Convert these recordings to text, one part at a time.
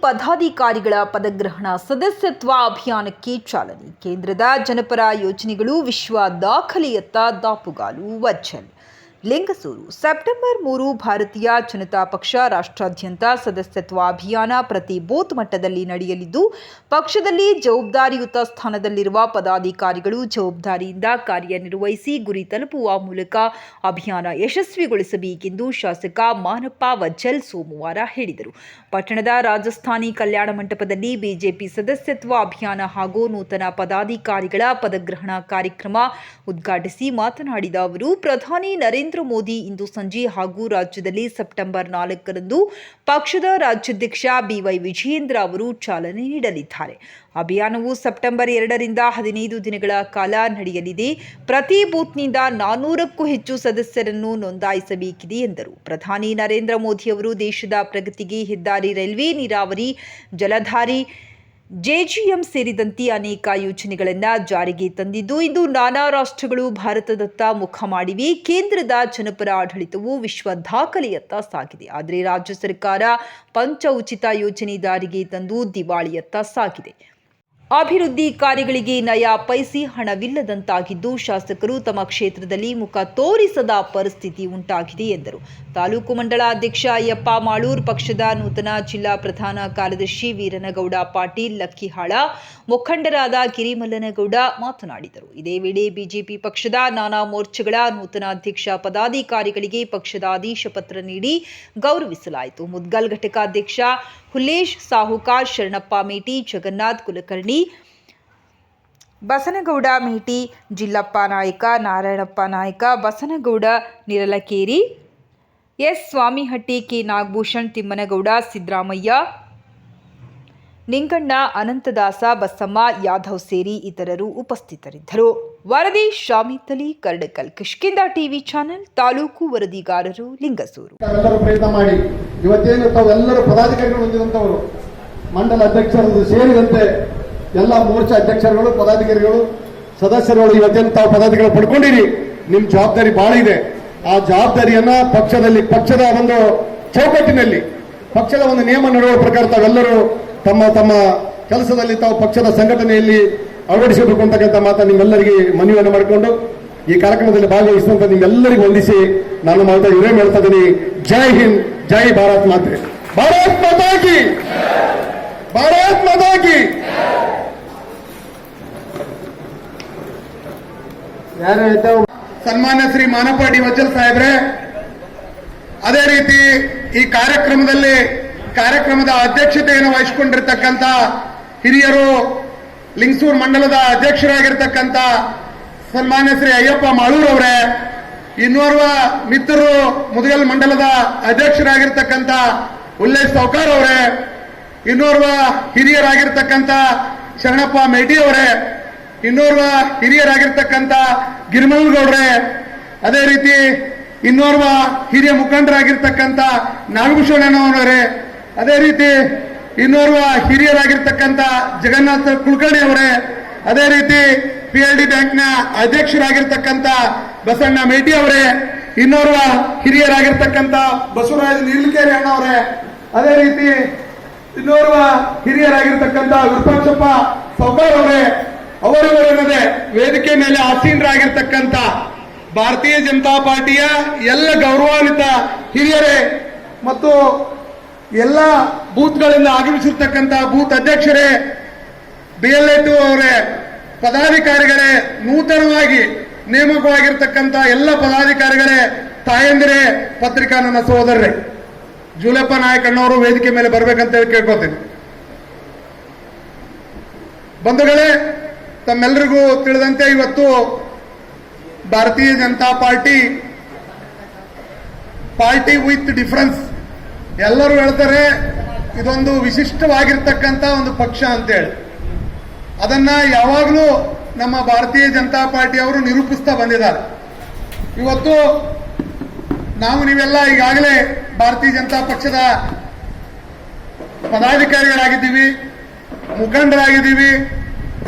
ಪದಾಧಿಕಾರಿಗಳ ಪದಗ್ರಹಣ ಸದಸ್ಯತ್ವ ಅಭಿಯಾನಕ್ಕೆ ಚಾಲನೆ. ಕೇಂದ್ರದ ಜನಪರ ಯೋಜನೆಗಳು ವಿಶ್ವ ದಾಖಲೆಯತ್ತ ದಾಪುಗಾಲು ವಜ್ಜಲ್. ಲಿಂಗಸೂರು, ಸೆಪ್ಟೆಂಬರ್ ಮೂರು, ಭಾರತೀಯ ಜನತಾ ಪಕ್ಷ ರಾಷ್ಟ್ರಾದ್ಯಂತ ಸದಸ್ಯತ್ವ ಅಭಿಯಾನ ಪ್ರತಿ ಬೂತ್ ಮಟ್ಟದಲ್ಲಿ ನಡೆಯಲಿದ್ದು, ಪಕ್ಷದಲ್ಲಿ ಜವಾಬ್ದಾರಿಯುತ ಸ್ಥಾನದಲ್ಲಿರುವ ಪದಾಧಿಕಾರಿಗಳು ಜವಾಬ್ದಾರಿಯಿಂದ ಕಾರ್ಯನಿರ್ವಹಿಸಿ ಗುರಿ ತಲುಪುವ ಮೂಲಕ ಅಭಿಯಾನ ಯಶಸ್ವಿಗೊಳಿಸಬೇಕೆಂದು ಶಾಸಕ ಮಾನಪ್ಪ ವಜ್ಜಲ್ ಸೋಮವಾರ ಹೇಳಿದರು. ಪಟ್ಟಣದ ರಾಜಸ್ಥಾನಿ ಕಲ್ಯಾಣ ಮಂಟಪದಲ್ಲಿ ಬಿಜೆಪಿ ಸದಸ್ಯತ್ವ ಅಭಿಯಾನ ಹಾಗೂ ನೂತನ ಪದಾಧಿಕಾರಿಗಳ ಪದಗ್ರಹಣ ಕಾರ್ಯಕ್ರಮ ಉದ್ಘಾಟಿಸಿ ಮಾತನಾಡಿದ ಅವರು, ಪ್ರಧಾನಿ ನರೇಂದ್ರ ಮೋದಿ ಇಂದು ಸಂಜೆ ಹಾಗೂ ರಾಜ್ಯದಲ್ಲಿ ಸೆಪ್ಟೆಂಬರ್ ನಾಲ್ಕರಂದು ಪಕ್ಷದ ರಾಜ್ಯಾಧ್ಯಕ್ಷ ಬಿವೈ ವಿಜಯೇಂದ್ರ ಅವರು ಚಾಲನೆ ನೀಡಲಿದ್ದಾರೆ. ಅಭಿಯಾನವು ಸೆಪ್ಟೆಂಬರ್ ಎರಡರಿಂದ ಹದಿನೈದು ದಿನಗಳ ಕಾಲ ನಡೆಯಲಿದೆ. ಪ್ರತಿ ಬೂತ್ನಿಂದ ನಾನ್ನೂರಕ್ಕೂ ಹೆಚ್ಚು ಸದಸ್ಯರನ್ನು ನೋಂದಾಯಿಸಬೇಕಿದೆ ಎಂದರು. ಪ್ರಧಾನಿ ನರೇಂದ್ರ ಮೋದಿ ಅವರು ದೇಶದ ಪ್ರಗತಿಗೆ ಹೆದ್ದಾರಿ ರೈಲ್ವೆ ನೀರಾವರಿ, ಜಲಧಾರಿ ಜೆಜಿಎಂ ಸೇರಿದಂತೆ ಅನೇಕ ಯೋಜನೆಗಳನ್ನು ಜಾರಿಗೆ ತಂದಿದ್ದು, ಇಂದು ನಾನಾ ರಾಷ್ಟ್ರಗಳು ಭಾರತದತ್ತ ಮುಖ ಮಾಡಿವೆ. ಕೇಂದ್ರದ ಜನಪರ ಆಡಳಿತವು ವಿಶ್ವ ದಾಖಲೆಯತ್ತ ಸಾಗಿದೆ. ಆದರೆ ರಾಜ್ಯ ಸರ್ಕಾರ ಪಂಚ ಉಚಿತ ಯೋಜನೆ ಜಾರಿಗೆ ತಂದು ದಿವಾಳಿಯತ್ತ ಸಾಗಿದೆ. ಅಭಿವೃದ್ಧಿ ಕಾರ್ಯಗಳಿಗೆ ನಯ ಪೈಸಿ ಹಣವಿಲ್ಲದಂತಾಗಿದ್ದು ಶಾಸಕರು ತಮ್ಮ ಕ್ಷೇತ್ರದಲ್ಲಿ ಮುಖ ತೋರಿಸದ ಪರಿಸ್ಥಿತಿ ಉಂಟಾಗಿದೆ ಎಂದರು. ತಾಲೂಕು ಮಂಡಳ ಅಧ್ಯಕ್ಷ ಅಯ್ಯಪ್ಪ ಮಾಳೂರ್ ಪಕ್ಷದ ನೂತನ ಜಿಲ್ಲಾ ಪ್ರಧಾನ ಕಾರ್ಯದರ್ಶಿ ವೀರನಗೌಡ ಪಾಟೀಲ್ ಲಕ್ಕಿಹಾಳ, ಮುಖಂಡರಾದ ಕಿರಿಮಲ್ಲನಗೌಡ ಮಾತನಾಡಿದರು. ಇದೇ ವೇಳೆ ಬಿಜೆಪಿ ಪಕ್ಷದ ನಾನಾ ಮೋರ್ಚಾಗಳ ನೂತನ ಅಧ್ಯಕ್ಷ ಪದಾಧಿಕಾರಿಗಳಿಗೆ ಪಕ್ಷದ ಆದೇಶ ಪತ್ರ ನೀಡಿ ಗೌರವಿಸಲಾಯಿತು. ಮುದ್ಗಲ್ ಘಟಕಾಧ್ಯಕ್ಷ ಹುಲ್ಲೇಶ್ ಸಾಹುಕಾರ್, ಶರಣಪ್ಪ ಮೇಟಿ, ಜಗನ್ನಾಥ್ ಕುಲಕರ್ಣಿ ಬಸನಗೌಡ ಮೇಟಿ, ಜಿಲ್ಲಪ್ಪ ನಾಯಕ, ನಾರಾಯಣಪ್ಪ ನಾಯಕ, ಬಸನಗೌಡ, ನಿರಲಕೇರಿ, ಎಸ್ ಸ್ವಾಮಿಹಟ್ಟಿ, ಕೆ ನಾಗಭೂಷಣ್, ತಿಮ್ಮನಗೌಡ, ಸಿದ್ದರಾಮಯ್ಯ, ನಿಂಗಣ್ಣ, ಅನಂತದಾಸ, ಬಸಮ್ಮ ಯಾದವ್ ಸೇರಿ ಇತರರು ಉಪಸ್ಥಿತರಿದ್ದರು. ವರದಿ ಶಾಮಿತಲಿ, ಕರ್ಡಕಲ್ ಕಿಷ್ಕಿಂದ ಟಿವಿ ಚಾನೆಲ್, ತಾಲೂಕು ವರದಿಗಾರರು, ಲಿಂಗಸೂರು. ಪ್ರಯತ್ನ ಮಾಡಿ. ಇವತ್ತೇನು ತಾವೆಲ್ಲರೂ ಪದಾಧಿಕಾರಿಗಳು ಹೊಂದಿದಂತವರು ಮಂಡಲ ಅಧ್ಯಕ್ಷರು ಸೇರಿದಂತೆ ಎಲ್ಲ ಮೋರ್ಚಾ ಅಧ್ಯಕ್ಷರುಗಳು, ಪದಾಧಿಕಾರಿಗಳು, ಸದಸ್ಯರುಗಳು, ಇವತ್ತೇನು ತಾವು ಪದಾಧಿಕಾರಿಗಳು ಪಡ್ಕೊಂಡಿರಿ. ನಿಮ್ ಜವಾಬ್ದಾರಿ ಬಹಳ ಇದೆ. ಆ ಜವಾಬ್ದಾರಿಯನ್ನ ಪಕ್ಷದಲ್ಲಿ, ಪಕ್ಷದ ಒಂದು ಚೌಕಟ್ಟಿನಲ್ಲಿ, ಪಕ್ಷದ ಒಂದು ನಿಯಮ ನಡುವ ಪ್ರಕಾರ ತಾವೆಲ್ಲರೂ ತಮ್ಮ ತಮ್ಮ ಕೆಲಸದಲ್ಲಿ ತಾವು ಪಕ್ಷದ ಸಂಘಟನೆಯಲ್ಲಿ ಅಳವಡಿಸಬೇಕು ಅಂತಕ್ಕಂಥ ಮಾತ ನಿಮ್ಮೆಲ್ಲರಿಗೆ ಮನವಿಯನ್ನು ಮಾಡಿಕೊಂಡು ಈ ಕಾರ್ಯಕ್ರಮದಲ್ಲಿ ಭಾಗವಹಿಸುವಂತ ನಿಮ್ಮೆಲ್ಲರಿಗೂ ವಂದಿಸಿ ನಾನು ಮಾತಾ ಇವರೇ ಮಾಡ್ತಾ ಇದ್ದೀನಿ. ಜೈ ಹಿಂದ್, ಜೈ ಭಾರತ್ ಮಾತೆ. ಭಾರತ್ ಮಾತಾಗಿ ಭಾರತ್ ಮಾತಾ ಸನ್ಮಾನ್ಯ ಶ್ರೀ ಮಾನಪ್ಪ ಡಿ ವಜ್ಜಲ್ ಸಾಹೇಬ್ರೆ, ಅದೇ ರೀತಿ ಈ ಕಾರ್ಯಕ್ರಮದಲ್ಲಿ ಕಾರ್ಯಕ್ರಮದ ಅಧ್ಯಕ್ಷತೆಯನ್ನು ವಹಿಸಿಕೊಂಡಿರ್ತಕ್ಕಂಥ ಹಿರಿಯರು, ಲಿಂಗಸೂರು ಮಂಡಲದ ಅಧ್ಯಕ್ಷರಾಗಿರ್ತಕ್ಕಂಥ ಸನ್ಮಾನ್ಯ ಶ್ರೀ ಅಯ್ಯಪ್ಪ ಮಾಳೂರ್ ಅವರೇ, ಇನ್ನೋರ್ವ ಮಿತ್ರರು ಮುದಗಲ್ ಮಂಡಲದ ಅಧ್ಯಕ್ಷರಾಗಿರ್ತಕ್ಕಂಥ ಉಲ್ಲೇಶ್ ಸೌಕಾರ್ ಅವರೇ, ಇನ್ನೋರ್ವ ಹಿರಿಯರಾಗಿರ್ತಕ್ಕಂಥ ಶರಣಪ್ಪ ಮೇಟಿ ಅವರೇ ಇನ್ನೋರ್ವ ಹಿರಿಯರಾಗಿರ್ತಕ್ಕಂಥ ಗಿರಿಮಲ್ಗೌಡ್ರೆ, ಅದೇ ರೀತಿ ಇನ್ನೋರ್ವ ಹಿರಿಯ ಮುಖಂಡರಾಗಿರ್ತಕ್ಕಂಥ ನಾಗಭೂಷಣನವರೇ, ಅದೇ ರೀತಿ ಇನ್ನೋರ್ವ ಹಿರಿಯರಾಗಿರ್ತಕ್ಕಂಥ ಜಗನ್ನಾಥ ಕುಲಕರ್ಣಿ ಅವರೇ ಅದೇ ರೀತಿ ಪಿ ಎಲ್ ಡಿ ಬ್ಯಾಂಕ್ನ ಅಧ್ಯಕ್ಷರಾಗಿರ್ತಕ್ಕಂಥ ಬಸಣ್ಣ ಮೇಟಿ ಅವರೇ, ಇನ್ನೋರ್ವ ಹಿರಿಯರಾಗಿರ್ತಕ್ಕಂಥ ಬಸವರಾಜ ನೀಲಕೇರಿ ಅಣ್ಣವರೇ, ಅದೇ ರೀತಿ ಇನ್ನೋರ್ವ ಹಿರಿಯರಾಗಿರ್ತಕ್ಕಂಥ ವಿರೂಪಾಕ್ಷಪ್ಪ ಸೌಬಾರ್ ಅವರೇ ಅವರಿವರೆನ್ನದೆ ವೇದಿಕೆ ಮೇಲೆ ಆಸೀನರಾಗಿರ್ತಕ್ಕಂಥ ಭಾರತೀಯ ಜನತಾ ಪಾರ್ಟಿಯ ಎಲ್ಲ ಗೌರವಾನ್ವಿತ ಹಿರಿಯರೇ ಮತ್ತು ಎಲ್ಲ ಬೂತ್ಗಳಿಂದ ಆಗಮಿಸಿರ್ತಕ್ಕಂಥ ಬೂತ್ ಅಧ್ಯಕ್ಷರೇ ಬಿ ಎಲ್ ಎ ಟು ಅವರೇ, ಪದಾಧಿಕಾರಿಗಳೇ, ನೂತನವಾಗಿ ನೇಮಕವಾಗಿರ್ತಕ್ಕಂಥ ಎಲ್ಲ ಪದಾಧಿಕಾರಿಗಳೇ, ತಾಯಂದಿರೇ, ಪತ್ರಿಕಾ ನನ್ನ ಸಹೋದರರೇ, ಜೂಲಪ್ಪ ನಾಯಕಣ್ಣವರು ವೇದಿಕೆ ಮೇಲೆ ಬರಬೇಕಂತ ಹೇಳಿ ಕೇಳ್ಕೊತೀನಿ ಬಂಧುಗಳೇ ತಮ್ಮೆಲ್ಲರಿಗೂ ತಿಳಿದಂತೆ ಇವತ್ತು Bharatiya Janata party party with difference. ಎಲ್ಲರೂ ಹೇಳ್ತಾರೆ, ಇದೊಂದು ವಿಶಿಷ್ಟವಾಗಿರ್ತಕ್ಕಂಥ ಒಂದು ಪಕ್ಷ ಅಂತೇಳಿ. ಅದನ್ನ ಯಾವಾಗಲೂ ನಮ್ಮ ಭಾರತೀಯ ಜನತಾ ಪಾರ್ಟಿ ಅವರು ನಿರೂಪಿಸ್ತಾ ಬಂದಿದ್ದಾರೆ. ಇವತ್ತು ನಾವು ನೀವೆಲ್ಲ ಈಗಾಗಲೇ ಭಾರತೀಯ ಜನತಾ ಪಕ್ಷದ ಪದಾಧಿಕಾರಿಗಳಾಗಿದ್ದೀವಿ, ಮುಖಂಡರಾಗಿದ್ದೀವಿ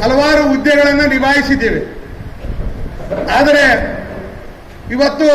ಹಲವಾರು ಹುದ್ದೆಗಳನ್ನು ನಿಭಾಯಿಸಿದ್ದೇವೆ. ಆದರೆ ಇವತ್ತು